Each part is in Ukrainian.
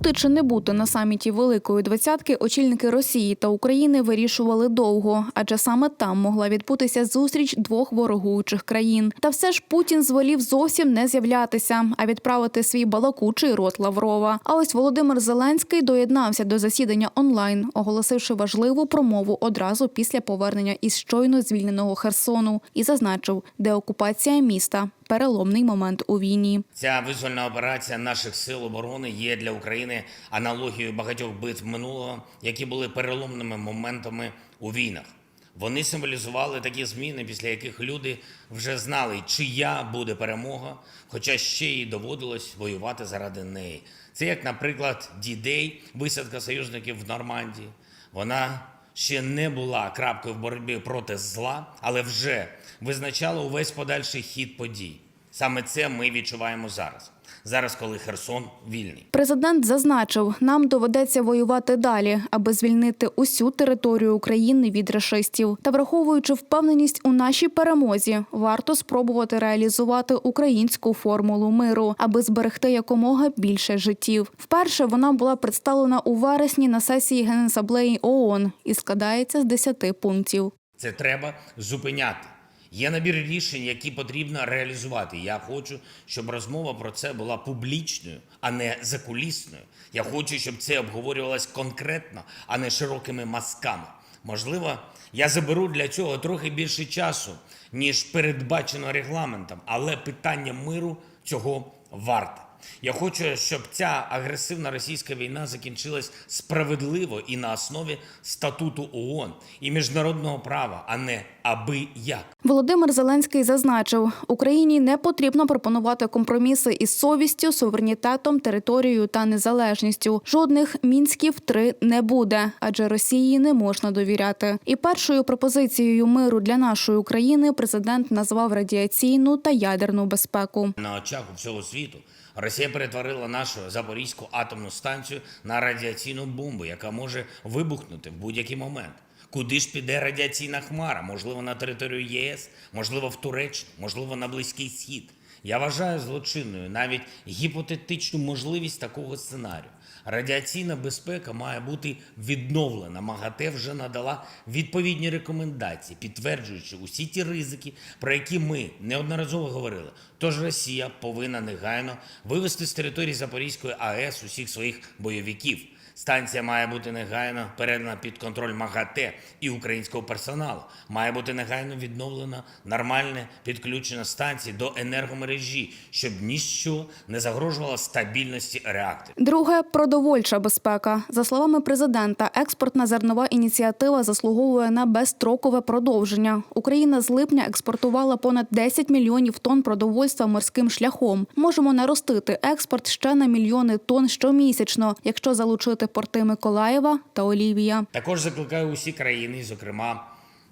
Бути чи не бути на саміті Великої двадцятки очільники Росії та України вирішували довго, адже саме там могла відбутися зустріч двох ворогуючих країн. Та все ж Путін зволів зовсім не з'являтися, а відправити свій балакучий рот Лаврова. А ось Володимир Зеленський доєднався до засідання онлайн, оголосивши важливу промову одразу після повернення із щойно звільненого Херсону, і зазначив, деокупація міста переломний момент у війні. Ця визвольна операція наших сил оборони є для України аналогією багатьох битв минулого, які були переломними моментами у війнах. Вони символізували такі зміни, після яких люди вже знали, чия буде перемога, хоча ще й доводилось воювати заради неї. Це як, наприклад, Дідей, висадка союзників в Нормандії. Вона ще не була крапкою в боротьбі проти зла, але вже визначала увесь подальший хід подій. Саме це ми відчуваємо зараз. Зараз, коли Херсон вільний. Президент зазначив, нам доведеться воювати далі, аби звільнити усю територію України від рашистів. Та враховуючи впевненість у нашій перемозі, варто спробувати реалізувати українську формулу миру, аби зберегти якомога більше життів. Вперше вона була представлена у вересні на сесії Генасаблеї ООН і складається з 10 пунктів. Це треба зупиняти. Є набір рішень, які потрібно реалізувати. Я хочу, щоб розмова про це була публічною, а не закулісною. Я хочу, щоб це обговорювалось конкретно, а не широкими мазками. Можливо, я заберу для цього трохи більше часу, ніж передбачено регламентом, але питання миру цього варте. Я хочу, щоб ця агресивна російська війна закінчилась справедливо і на основі статуту ООН і міжнародного права, а не аби як. Володимир Зеленський зазначив, Україні не потрібно пропонувати компроміси із совістю, суверенітетом, територією та незалежністю. Жодних мінськів три не буде, адже Росії не можна довіряти. І першою пропозицією миру для нашої України президент назвав радіаційну та ядерну безпеку. На очах у всього світу Росія перетворила нашу Запорізьку атомну станцію на радіаційну бомбу, яка може вибухнути в будь-який момент. Куди ж піде радіаційна хмара? Можливо, на територію ЄС, можливо, в Туреччину, можливо, на Близький Схід. Я вважаю злочинною навіть гіпотетичну можливість такого сценарію. Радіаційна безпека має бути відновлена. МАГАТЕ вже надала відповідні рекомендації, підтверджуючи усі ті ризики, про які ми неодноразово говорили. Тож Росія повинна негайно вивести з території Запорізької АЕС усіх своїх бойовиків. Станція має бути негайно передана під контроль МАГАТЕ і українського персоналу. Має бути негайно відновлено нормальне підключення станції до енергомережі, щоб ніщо не загрожувало стабільності реакторів. Друге продовольча безпека. За словами президента, експортна зернова ініціатива заслуговує на безстрокове продовження. Україна з липня експортувала понад 10 мільйонів тонн продовольства морським шляхом. Можемо наростити експорт ще на мільйони тонн щомісячно, якщо залучити порти Миколаєва та Олівія. Також закликаю усі країни, зокрема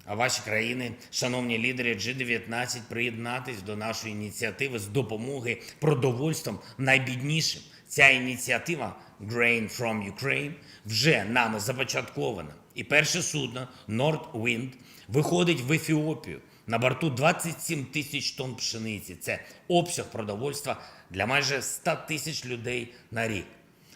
ваші країни, шановні лідери G19, приєднатись до нашої ініціативи з допомоги продовольством найбіднішим. Ця ініціатива Grain from Ukraine вже нами започаткована. І перше судно Nord Wind виходить в Ефіопію. На борту 27 тисяч тонн пшениці. Це обсяг продовольства для майже 100 тисяч людей на рік.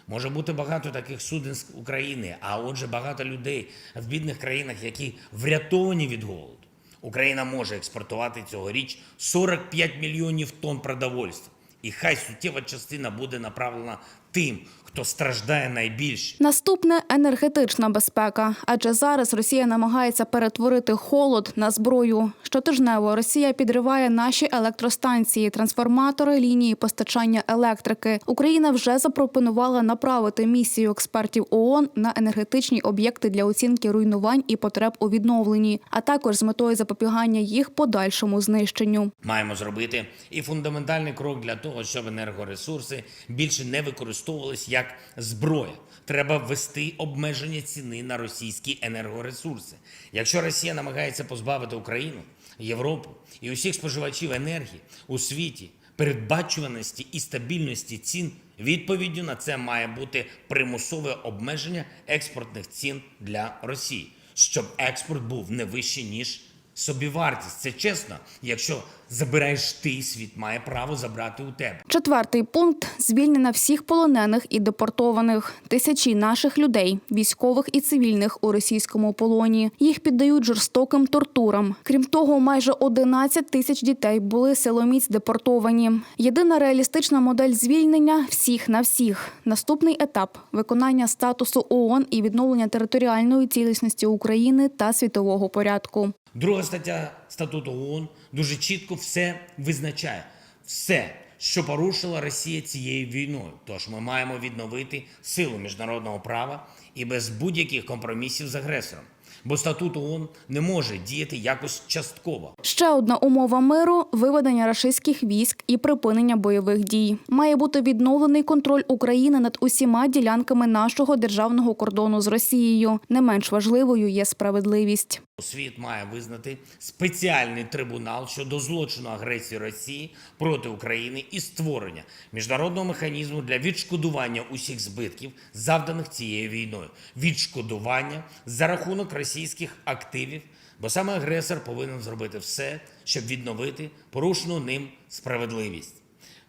Може бути багато таких суден з України, а отже, багато людей в бідних країнах, які врятовані від голоду. Україна може експортувати цьогоріч 45 мільйонів тонн продовольства. І хай суттєва частина буде направлена тим, хто страждає найбільше. Наступне енергетична безпека. Адже зараз Росія намагається перетворити холод на зброю. Щотижнево Росія підриває наші електростанції, трансформатори, лінії постачання електрики. Україна вже запропонувала направити місію експертів ООН на енергетичні об'єкти для оцінки руйнувань і потреб у відновленні, а також з метою запобігання їх подальшому знищенню. Маємо зробити і фундаментальний крок для того, щоб енергоресурси більше не використовувались як зброя. Треба ввести обмеження ціни на російські енергоресурси. Якщо Росія намагається позбавити Україну, Європу і усіх споживачів енергії у світі передбачуваності і стабільності цін, відповіддю на це має бути примусове обмеження експортних цін для Росії, щоб експорт був не вищий ніж Собівартість це чесно. Якщо забираєш ти, світ має право забрати у тебе. Четвертий пункт звільнення всіх полонених і депортованих. Тисячі наших людей, військових і цивільних у російському полоні. Їх піддають жорстоким тортурам. Крім того, майже 11 тисяч дітей були силоміць депортовані. Єдина реалістична модель звільнення всіх на всіх. Наступний етап виконання статусу ООН і відновлення територіальної цілісності України та світового порядку. Друга стаття статуту ООН дуже чітко все визначає. Все, що порушила Росія цією війною. Тож ми маємо відновити силу міжнародного права і без будь-яких компромісів з агресором. Бо статут ООН не може діяти якось частково. Ще одна умова миру виведення рашистських військ і припинення бойових дій. Має бути відновлений контроль України над усіма ділянками нашого державного кордону з Росією. Не менш важливою є справедливість. Світ має визнати спеціальний трибунал щодо злочину агресії Росії проти України і створення міжнародного механізму для відшкодування усіх збитків, завданих цією війною, відшкодування за рахунок російських активів, бо саме агресор повинен зробити все, щоб відновити порушену ним справедливість.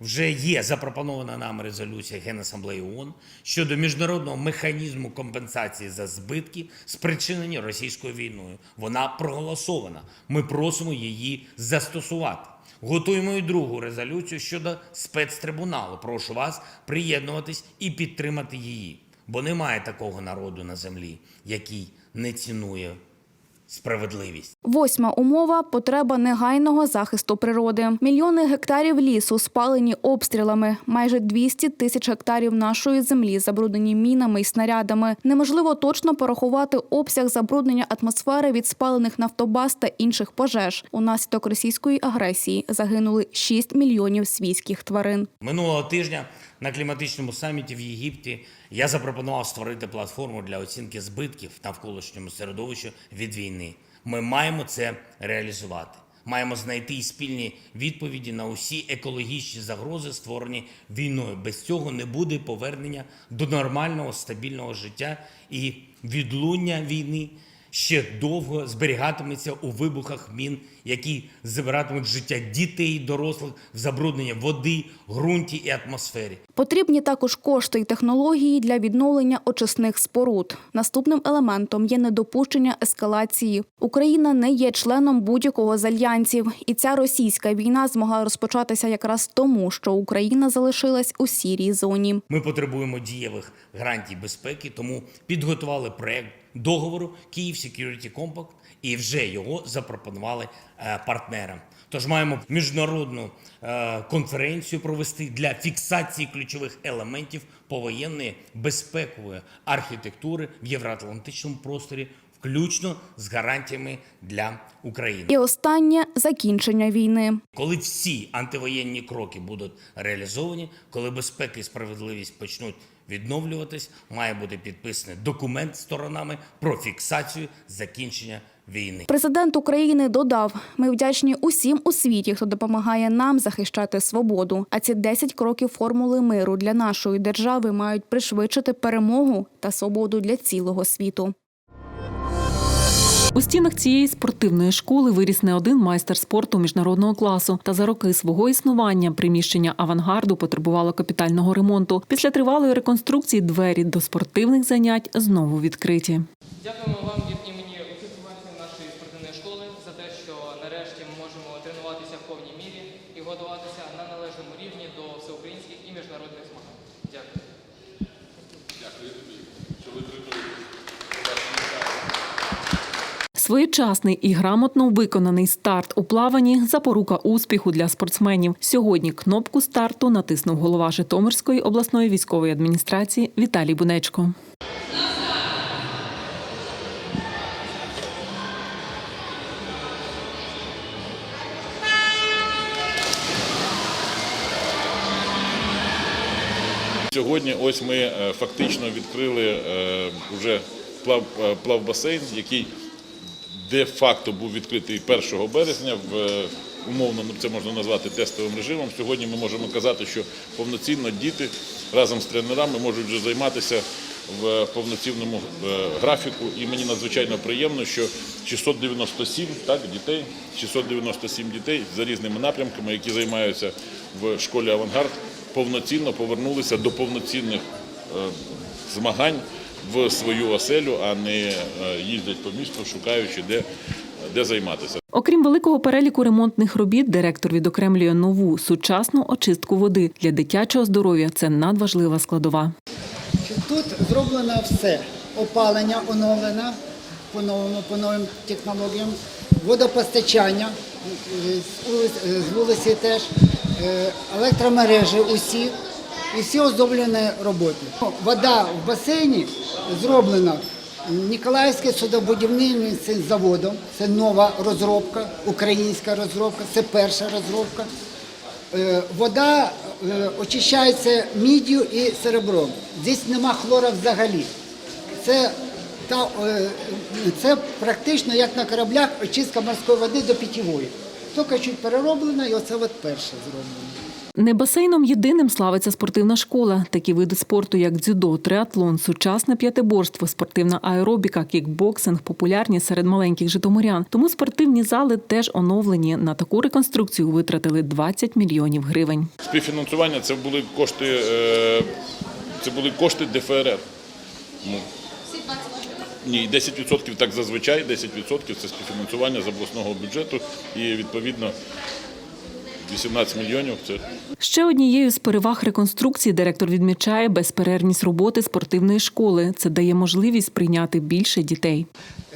Вже є запропонована нам резолюція Генасамблеї ООН щодо міжнародного механізму компенсації за збитки, спричинені російською війною. Вона проголосована. Ми просимо її застосувати. Готуємо і другу резолюцію щодо спецтрибуналу. Прошу вас приєднуватись і підтримати її, бо немає такого народу на землі, який не цінує справедливість. Восьма умова потреба негайного захисту природи. Мільйони гектарів лісу спалені обстрілами. Майже 200 тисяч гектарів нашої землі забруднені мінами і снарядами. Неможливо точно порахувати обсяг забруднення атмосфери від спалених нафтобаз та інших пожеж. Унаслідок російської агресії загинули 6 мільйонів свійських тварин. Минулого тижня на кліматичному саміті в Єгипті я запропонував створити платформу для оцінки збитків навколишньому середовищу від війни. Ми маємо це реалізувати. Маємо знайти спільні відповіді на усі екологічні загрози, створені війною. Без цього не буде повернення до нормального стабільного життя і відлуння війни ще довго зберігатиметься у вибухах мін, які забиратимуть життя дітей, і дорослих в забрудненні води, ґрунті і атмосфері. Потрібні також кошти і технології для відновлення очисних споруд. Наступним елементом є недопущення ескалації. Україна не є членом будь-якого з альянсів, і ця російська війна змогла розпочатися якраз тому, що Україна залишилась у сірій зоні. Ми потребуємо дієвих гарантій безпеки, тому підготували проект договору Київ Security Compact і вже його запропонували е, партнерам. Тож маємо міжнародну е, конференцію провести для фіксації ключових елементів повоєнної безпекової архітектури в євроатлантичному просторі, включно з гарантіями для України. І останнє закінчення війни. Коли всі антивоєнні кроки будуть реалізовані, коли безпека і справедливість почнуть відновлюватись, має бути підписаний документ сторонами про фіксацію закінчення війни. Президент України додав: ми вдячні усім у світі, хто допомагає нам захищати свободу. А ці 10 кроків формули миру для нашої держави мають пришвидшити перемогу та свободу для цілого світу. У стінах цієї спортивної школи виріс не один майстер спорту міжнародного класу. Та за роки свого існування приміщення авангарду потребувало капітального ремонту. Після тривалої реконструкції двері до спортивних занять знову відкриті. Дякуємо вам від імені усіх вихованців нашої спортивної школи за те, що нарешті ми можемо тренуватися в повній мірі і готуватися на належному рівні до всеукраїнських і міжнародних змагань. Дякую. Своєчасний і грамотно виконаний старт у плаванні запорука успіху для спортсменів. Сьогодні кнопку старту натиснув голова Житомирської обласної військової адміністрації Віталій Бунечко. Сьогодні ось ми е, фактично відкрили е, вже плав, е, плавбасейн, який де-факто був відкритий 1 березня в е, умовно ну, це можна назвати тестовим режимом. Сьогодні ми можемо казати, що повноцінно діти разом з тренерами можуть вже займатися в повноцінному е, графіку. І мені надзвичайно приємно, що 697 так, дітей, 697 дітей за різними напрямками, які займаються в школі Авангард, повноцінно повернулися до повноцінних е, змагань в свою оселю, а не е, їздять по місту, шукаючи де, де займатися. Окрім великого переліку ремонтних робіт, директор відокремлює нову сучасну очистку води для дитячого здоров'я. Це надважлива складова. Тут зроблено все. Опалення оновлено по новому, по новим технологіям, водопостачання е, з е, з вулиці теж, електромережі усі і всі оздоблені роботи. Вода в басейні зроблена Ніколаївським судобудівним заводом. Це нова розробка, українська розробка, це перша розробка. Е, Вода е, очищається міддю і серебром. Здесь нема хлора взагалі. Це, та, е, це практично як на кораблях очистка морської води до питьової. Тільки чуть перероблена і оце от перше зроблено. Не басейном єдиним славиться спортивна школа. Такі види спорту, як дзюдо, триатлон, сучасне п'ятиборство, спортивна аеробіка, кікбоксинг популярні серед маленьких житомирян. Тому спортивні зали теж оновлені. На таку реконструкцію витратили 20 мільйонів гривень. Співфінансування це були кошти, е, це були кошти ДФРР. Ні, 10% так зазвичай, 10% це співфінансування з обласного бюджету і відповідно 18 мільйонів це Ще однією з переваг реконструкції директор відмічає безперервність роботи спортивної школи. Це дає можливість прийняти більше дітей.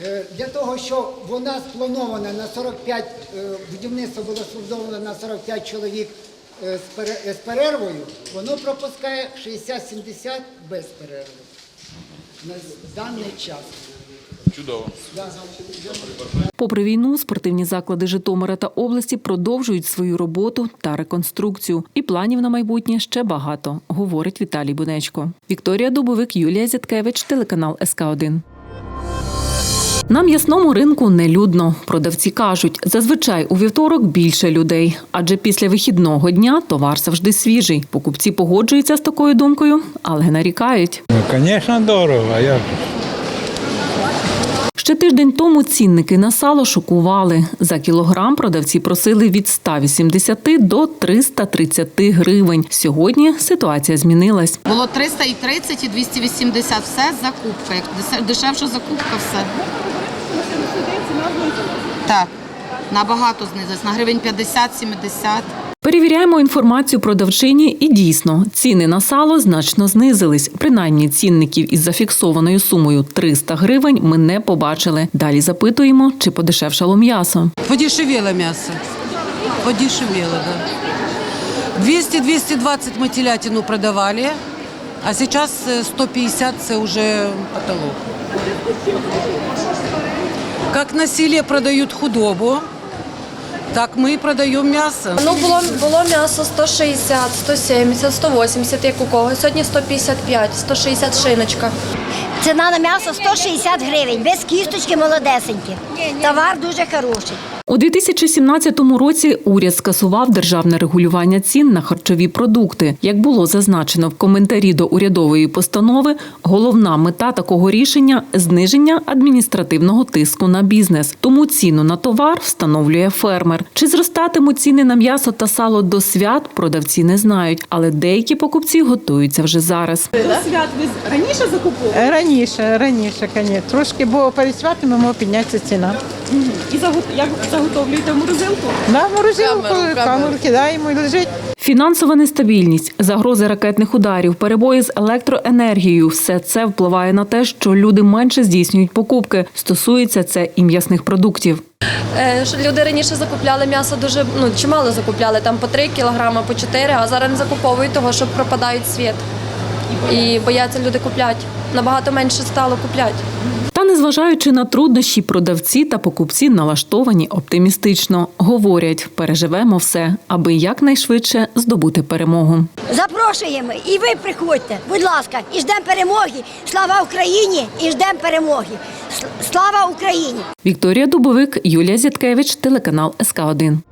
Е, Для того, щоб вона спланована на 45, е, будівництво було сплановано на 45 чоловік з пере- е, з перервою, воно пропускає 60-70 без перерви на даний час. Чудово. Попри війну, спортивні заклади Житомира та області продовжують свою роботу та реконструкцію. І планів на майбутнє ще багато, говорить Віталій Бунечко. Вікторія Дубовик, Юлія Зяткевич, телеканал СК 1 на м'ясному ринку нелюдно. Продавці кажуть, зазвичай у вівторок більше людей, адже після вихідного дня товар завжди свіжий. Покупці погоджуються з такою думкою, але нарікають. Ну, звісно, дорого. Же? Ще тиждень тому цінники на сало шокували. За кілограм продавці просили від 180 до 330 гривень. Сьогодні ситуація змінилась. Було 330 і 280. Все закупка. Дешевша закупка, все. Так. Набагато знизилось. На гривень 50-70. Перевіряємо інформацію продавчині, і дійсно ціни на сало значно знизились. Принаймні цінників із зафіксованою сумою 300 гривень ми не побачили. Далі запитуємо, чи подешевшало м'ясо. Подешевело мясо. Подешевело, да. 200-220 мы телятину продавали, а сейчас э, 150 это уже потолок. Как на селе продают худобу, так ми і продаємо мясо. Ну було було м'ясо 160, 170, 180, як у когось. Сьогодні 155, 160 шиночка. Ціна на м'ясо 160 гривень, без кісточки молодесенькі. Товар дуже хороший. У 2017 році уряд скасував державне регулювання цін на харчові продукти. Як було зазначено в коментарі до урядової постанови, головна мета такого рішення зниження адміністративного тиску на бізнес. Тому ціну на товар встановлює фермер. Чи зростатимуть ціни на м'ясо та сало до свят, продавці не знають, але деякі покупці готуються вже зараз. Свят ви Раніше, раніше, звісно. Трошки, бо перед святами піднятися ціна. І як заготовлюєте в морозилку? На морозилку, камеру кидаємо і лежить. Фінансова нестабільність, загрози ракетних ударів, перебої з електроенергією все це впливає на те, що люди менше здійснюють покупки. Стосується це і м'ясних продуктів. Е, люди раніше закупляли м'ясо дуже ну чимало закупляли, там по 3 кілограми, по 4, а зараз не закуповують того, що пропадають світ. І бояться люди купляти. Набагато менше стало купляти. Та незважаючи на труднощі, продавці та покупці налаштовані оптимістично. Говорять, переживемо все, аби якнайшвидше здобути перемогу. Запрошуємо і ви приходьте, будь ласка, і ждемо перемоги. Слава Україні і ждемо перемоги. Слава Україні! Вікторія Дубовик, Юлія Зяткевич, телеканал СК 1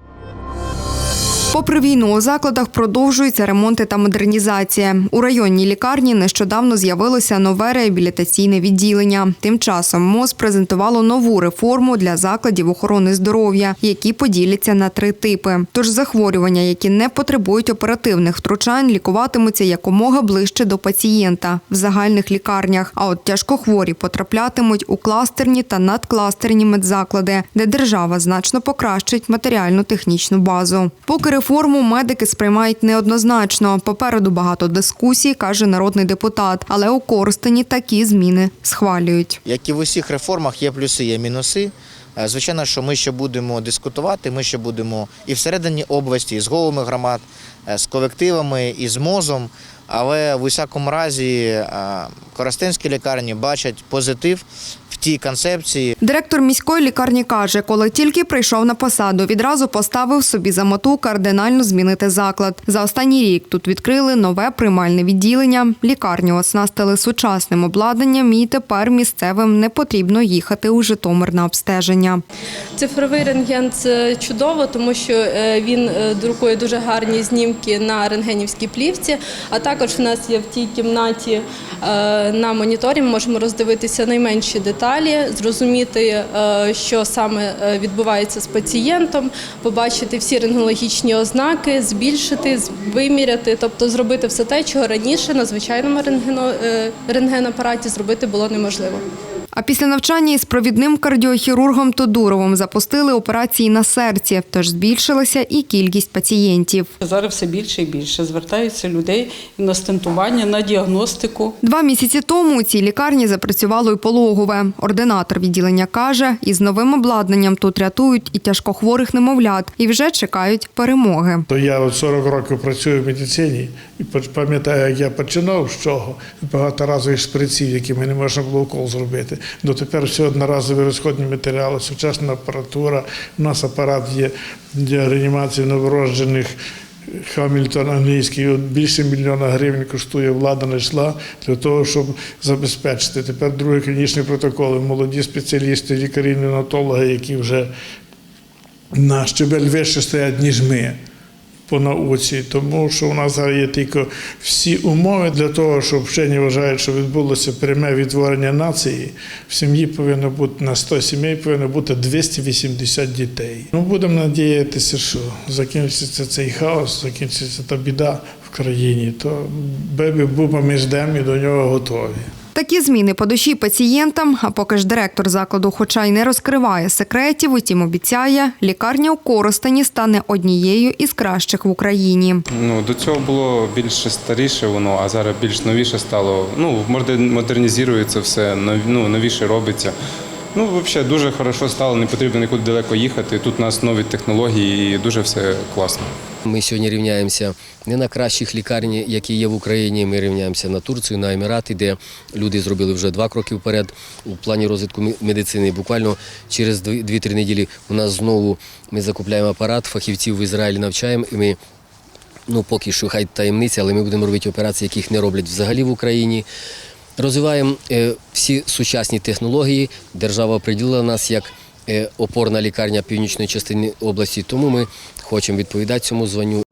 Попри війну у закладах продовжуються ремонти та модернізація. У районній лікарні нещодавно з'явилося нове реабілітаційне відділення. Тим часом МОЗ презентувало нову реформу для закладів охорони здоров'я, які поділяться на три типи. Тож захворювання, які не потребують оперативних втручань, лікуватимуться якомога ближче до пацієнта в загальних лікарнях. А от тяжкохворі потраплятимуть у кластерні та надкластерні медзаклади, де держава значно покращить матеріально-технічну базу. Поки реформу медики сприймають неоднозначно. Попереду багато дискусій, каже народний депутат, але у Коростені такі зміни схвалюють. Як і в усіх реформах, є плюси, є мінуси. Е, Звичайно, що ми ще будемо дискутувати, ми ще будемо і всередині області, і з головами громад, е, з колективами, і з МОЗом. Але в усякому разі е, коростенські лікарні бачать позитив тій концепції, Директор міської лікарні каже, коли тільки прийшов на посаду, відразу поставив собі за мету кардинально змінити заклад. За останній рік тут відкрили нове приймальне відділення. Лікарню оснастили сучасним обладнанням, і тепер місцевим не потрібно їхати у Житомир на обстеження. Цифровий рентген це чудово, тому що е, він е, друкує дуже гарні знімки на рентгенівській плівці. А також в нас є в тій кімнаті е, на моніторі. Ми можемо роздивитися найменші деталі, зрозуміти, е, що саме е, відбувається з пацієнтом, побачити всі рентгенологічні ознаки, збільшити, виміряти, тобто зробити все те, чого раніше на звичайному е, рентгенапараті зробити було неможливо. А після навчання із провідним кардіохірургом Тодуровим запустили операції на серці, тож збільшилася і кількість пацієнтів. Зараз все більше і більше звертаються людей на стентування, на діагностику. Два місяці тому у цій лікарні запрацювало і пологове. Ординатор відділення каже, із новим обладнанням тут рятують і тяжкохворих немовлят, і вже чекають перемоги. То я от 40 років працюю в медицині і пам'ятаю, як я починав з чого. багато Багаторазових шприців, якими не можна було укол зробити. Дотепер все одноразові розходні матеріали, сучасна апаратура. У нас апарат є для реанімації новороджених. Хамільтон англійський більше мільйона гривень коштує влада знайшла для того, щоб забезпечити. Тепер другі клінічні протоколи, молоді спеціалісти, лікарі, неонатологи, які вже на щебель вище стоять, ніж ми по науці, тому що у нас є тільки всі умови для того, щоб вчені вважають, що відбулося пряме відтворення нації. В сім'ї повинно бути на 100 сімей повинно бути 280 дітей. Ну будемо надіятися, що закінчиться цей хаос, закінчиться та біда в країні. То бебі буба ми ждемо і до нього готові. Такі зміни по душі пацієнтам, а поки ж директор закладу, хоча й не розкриває секретів, утім обіцяє, лікарня у Коростені стане однією із кращих в Україні. Ну, до цього було більше старіше воно, а зараз більш новіше стало. Ну, модер- модернізується все, ну, новіше робиться. Ну, взагалі, дуже хорошо стало, не потрібно нікуди далеко їхати. Тут у нас нові технології і дуже все класно. Ми сьогодні рівняємося не на кращих лікарні, які є в Україні. Ми рівняємося на Турцію, на Емірати, де люди зробили вже два кроки вперед у плані розвитку медицини. Буквально через дві- 2-3 неділі у нас знову ми закупляємо апарат, фахівців в Ізраїлі навчаємо, і ми. Ну, поки що хай таємниця, але ми будемо робити операції, яких не роблять взагалі в Україні. Розвиваємо е, всі сучасні технології. Держава приділила нас як е, опорна лікарня північної частини області, тому ми хочемо відповідати цьому званню.